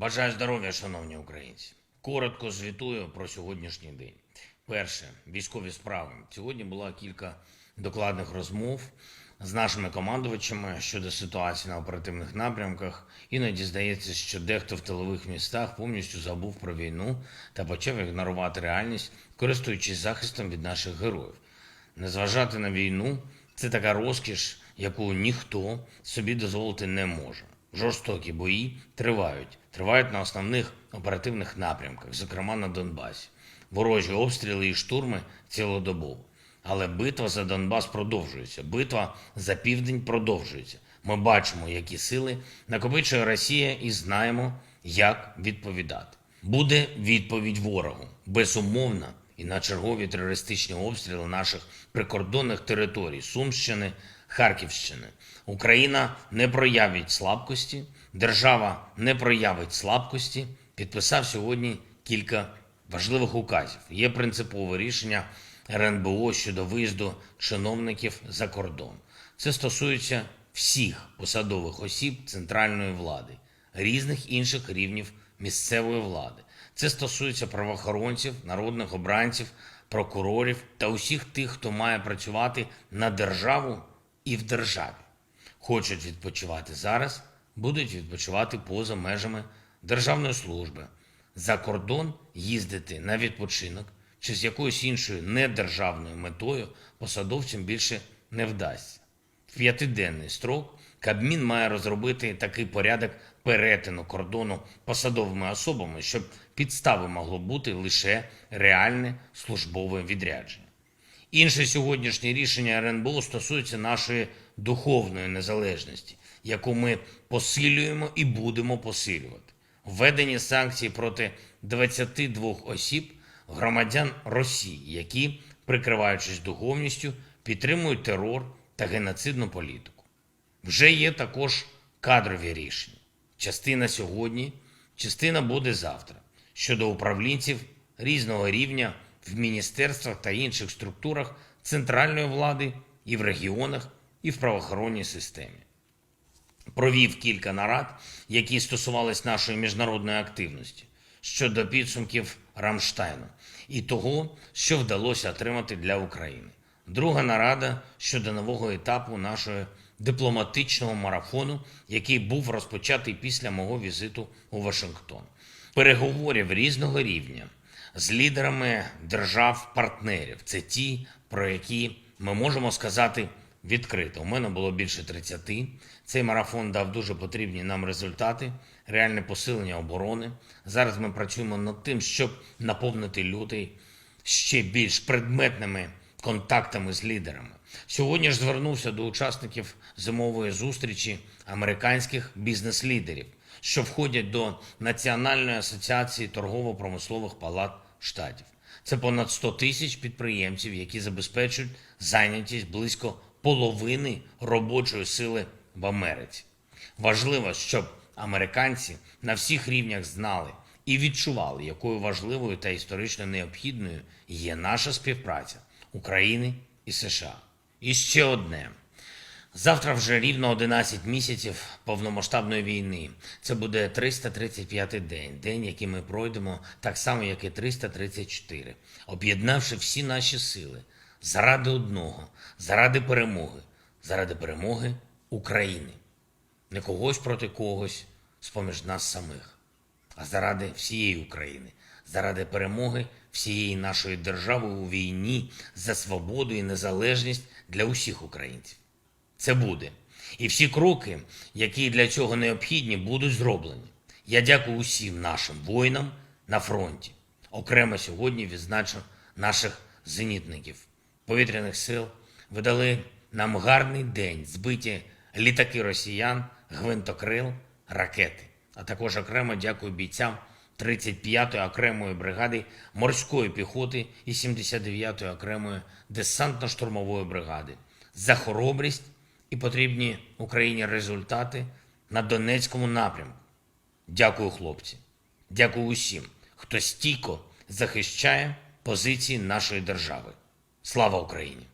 Бажаю здоров'я, шановні українці. Коротко звітую про сьогоднішній день. Перше, військові справи. Сьогодні було кілька докладних розмов з нашими командувачами щодо ситуації на оперативних напрямках. Іноді здається, що дехто в тилових містах повністю забув про війну та почав ігнорувати реальність, користуючись захистом від наших героїв. Не зважати на війну це така розкіш, яку ніхто собі дозволити не може. Жорстокі бої тривають, тривають на основних оперативних напрямках, зокрема на Донбасі. Ворожі обстріли і штурми цілодобово. Але битва за Донбас продовжується. Битва за південь продовжується. Ми бачимо, які сили накопичує Росія, і знаємо, як відповідати. Буде відповідь ворогу, безумовна, і на чергові терористичні обстріли наших прикордонних територій Сумщини, Харківщини. Україна не проявить слабкості, держава не проявить слабкості. Підписав сьогодні кілька важливих указів. Є принципове рішення РНБО щодо виїзду чиновників за кордон. Це стосується всіх посадових осіб центральної влади, різних інших рівнів місцевої влади. Це стосується правоохоронців, народних обранців, прокурорів та усіх тих, хто має працювати на державу і в державі. Хочуть відпочивати зараз, будуть відпочивати поза межами державної служби. За кордон їздити на відпочинок чи з якоюсь іншою недержавною метою посадовцям більше не вдасться. В п'ятиденний строк Кабмін має розробити такий порядок перетину кордону посадовими особами, щоб підстави могло бути лише реальне службове відрядження. Інше сьогоднішнє рішення РНБО стосується нашої духовної незалежності, яку ми посилюємо і будемо посилювати. Введені санкції проти 22 осіб громадян Росії, які, прикриваючись духовністю, підтримують терор та геноцидну політику. Вже є також кадрові рішення. Частина сьогодні, частина буде завтра щодо управлінців різного рівня в міністерствах та інших структурах центральної влади і в регіонах, і в правоохоронній системі. Провів кілька нарад, які стосувались нашої міжнародної активності щодо підсумків Рамштайну і того, що вдалося отримати для України. Друга нарада щодо нового етапу нашого дипломатичного марафону, який був розпочатий після мого візиту у Вашингтон. Переговорів різного рівня з лідерами держав-партнерів. Це ті, про які ми можемо сказати відкрито. У мене було більше 30. Цей марафон дав дуже потрібні нам результати, реальне посилення оборони. Зараз ми працюємо над тим, щоб наповнити людей ще більш предметними контактами з лідерами. Сьогодні ж звернувся до учасників зимової зустрічі американських бізнес-лідерів, що входять до Національної асоціації торгово-промислових палат штатів. Це понад 100 тисяч підприємців, які забезпечують зайнятість близько половини робочої сили в Америці. Важливо, щоб американці на всіх рівнях знали і відчували, якою важливою та історично необхідною є наша співпраця України і США. І ще одне. Завтра вже рівно 11 місяців повномасштабної війни. Це буде 335-й день, день, який ми пройдемо так само, як і 334, об'єднавши всі наші сили заради одного, заради перемоги, заради перемоги України. Не когось проти когось з-поміж нас самих, а заради всієї України, заради перемоги всієї нашої держави у війні за свободу і незалежність для усіх українців. Це буде. І всі кроки, які для цього необхідні, будуть зроблені. Я дякую усім нашим воїнам на фронті. Окремо сьогодні відзначу наших зенітників повітряних сил. Видали нам гарний день збиті літаки росіян, гвинтокрил, ракети. А також окремо дякую бійцям 35-ї окремої бригади морської піхоти і 79-ї окремої десантно-штурмової бригади за хоробрість і потрібні Україні результати на Донецькому напрямку. Дякую, хлопці. Дякую усім, хто стійко захищає позиції нашої держави. Слава Україні!